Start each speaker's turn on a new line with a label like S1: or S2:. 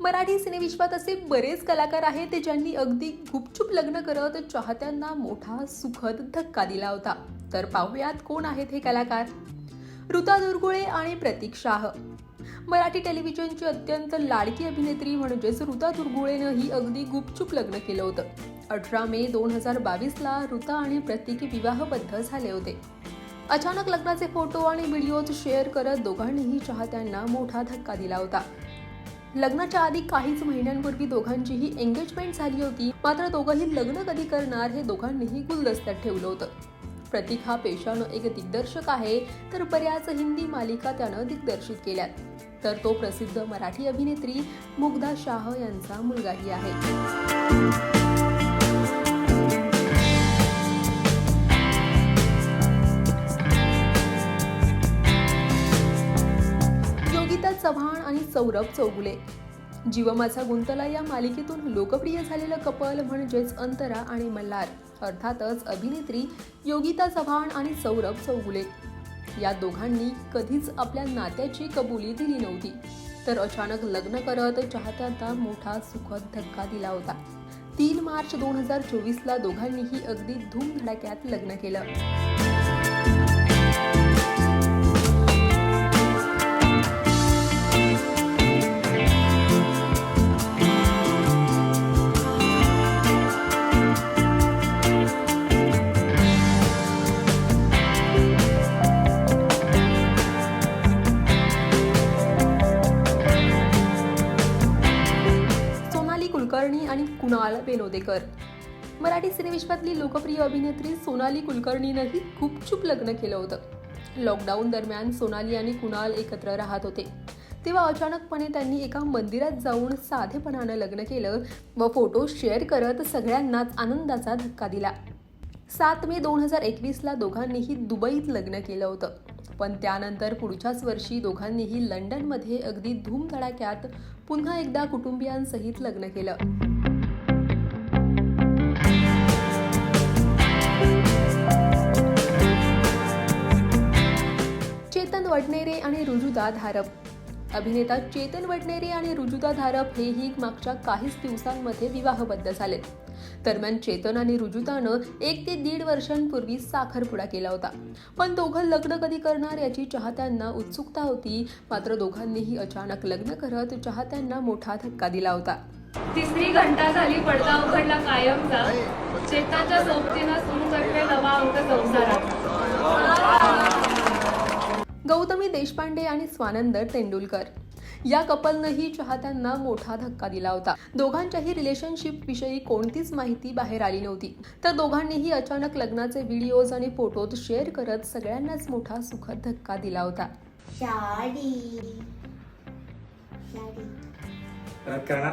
S1: मराठी सिनेविश्वात असे बरेच कलाकार आहेत ते ज्यांनी अगदी गुपचूप लग्न करत चाहत्यांना मोठा सुखद धक्का दिला होता. तर पाहुयात कोण आहेत हे कलाकार? ऋता दुर्गुळे आणि प्रतीक शाह. मराठी टेलिव्हिजनची अत्यंत लाडकी अभिनेत्री म्हणजेच ऋता दुर्गुळेनंही अगदी गुपचूप लग्न केलं होतं. अठरा मे दोन हजार बावीसला ऋता आणि प्रतीक विवाहबद्ध झाले होते. अचानक लग्नाचे फोटो आणि व्हिडिओज शेअर करत दोघांनीही चाहत्यांना मोठा धक्का दिला होता. लग्नाच्या आधी काहीच महिन्यांपूर्वी दोघांचीही एंगेजमेंट झाली होती. मात्र दोघंही लग्न कधी करणार हे दोघांनीही गुलदस्त्यात ठेवलं होतं. प्रतीक हा पेशानं एक दिग्दर्शक आहे तर बऱ्याच हिंदी मालिका त्यानं दिग्दर्शित केल्यात. तर तो प्रसिद्ध मराठी अभिनेत्री मुग्धा शाह यांचा मुलगाही आहे. चव्हाण आणि सौरभ चौगुले. जीवमाचा गुंतला या मालिकेतून लोकप्रिय झालेलं कपल म्हणजेच अंतरा आणि मल्हार अर्थातच अभिनेत्री योगिता चव्हाण आणि सौरभ चौगुले. या दोघांनी कधीच आपल्या नात्याची कबुली दिली नव्हती तर अचानक लग्न करत चाहत्यांना मोठा सुखद धक्का दिला होता. तीन मार्च दोन हजार चोवीसला दोघांनीही अगदी धूमधडाक्यात लग्न केलं. कुणाल बेनोदेकर. मराठी सिनेविश्वातली लोकप्रिय अभिनेत्री सोनाली कुलकर्णीनंही गुपचूप लग्न केलं होतं. लॉकडाऊन दरम्यान सोनाली आणि कुणाल एकत्र राहत होते. तेव्हा अचानकपणे त्यांनी एका मंदिरात जाऊन साधेपणानं लग्न केलं व फोटो शेअर करत सगळ्यांनाच आनंदाचा धक्का दिला. सात मे दोन हजार एकवीसला दोघांनीही दुबईत लग्न केलं होतं. पण त्यानंतर पुढच्याच वर्षी दोघांनीही लंडनमध्ये अगदी धूमधडाक्यात पुन्हा एकदा कुटुंबियांसहित लग्न केलं. रुजुदा धारप अभिनेता चेतन वडनेरे आणि रुजुदा धारप हेही मागच्या काहीच दिवसांमध्ये विवाहबद्ध झालेत. दरम्यान चेतन आणि रुजुतानं एक ते दीड वर्षांपूर्वी साखरपुडा केला होता. पण दोघं लग्न कधी करणार याची चाहत्यांना उत्सुकता होती मात्र दोघांनीही अचानक लग्न करत चाहत्यांना मोठा धक्का दिला होता.
S2: तिसरी घंटा झाली पडदा उघडला कायमचा. चेताच्या सोबतीनं सुरू करते नवा अंक संसारात
S1: गौतमी देशपांडे आणि स्वानंद तेंडुलकर. या कपलनंही चाहत्यांना मोठा धक्का दिला होता. दोघांच्याही रिलेशनशिप विषयी कोणतीच माहिती बाहेर आली नव्हती. तर दोघांनीही अचानक लग्नाचे व्हिडिओज आणि फोटोज शेअर करत सगळ्यांनाच मोठा सुखद धक्का दिला होता.
S3: शाडी. शाडी.
S4: परत करणार?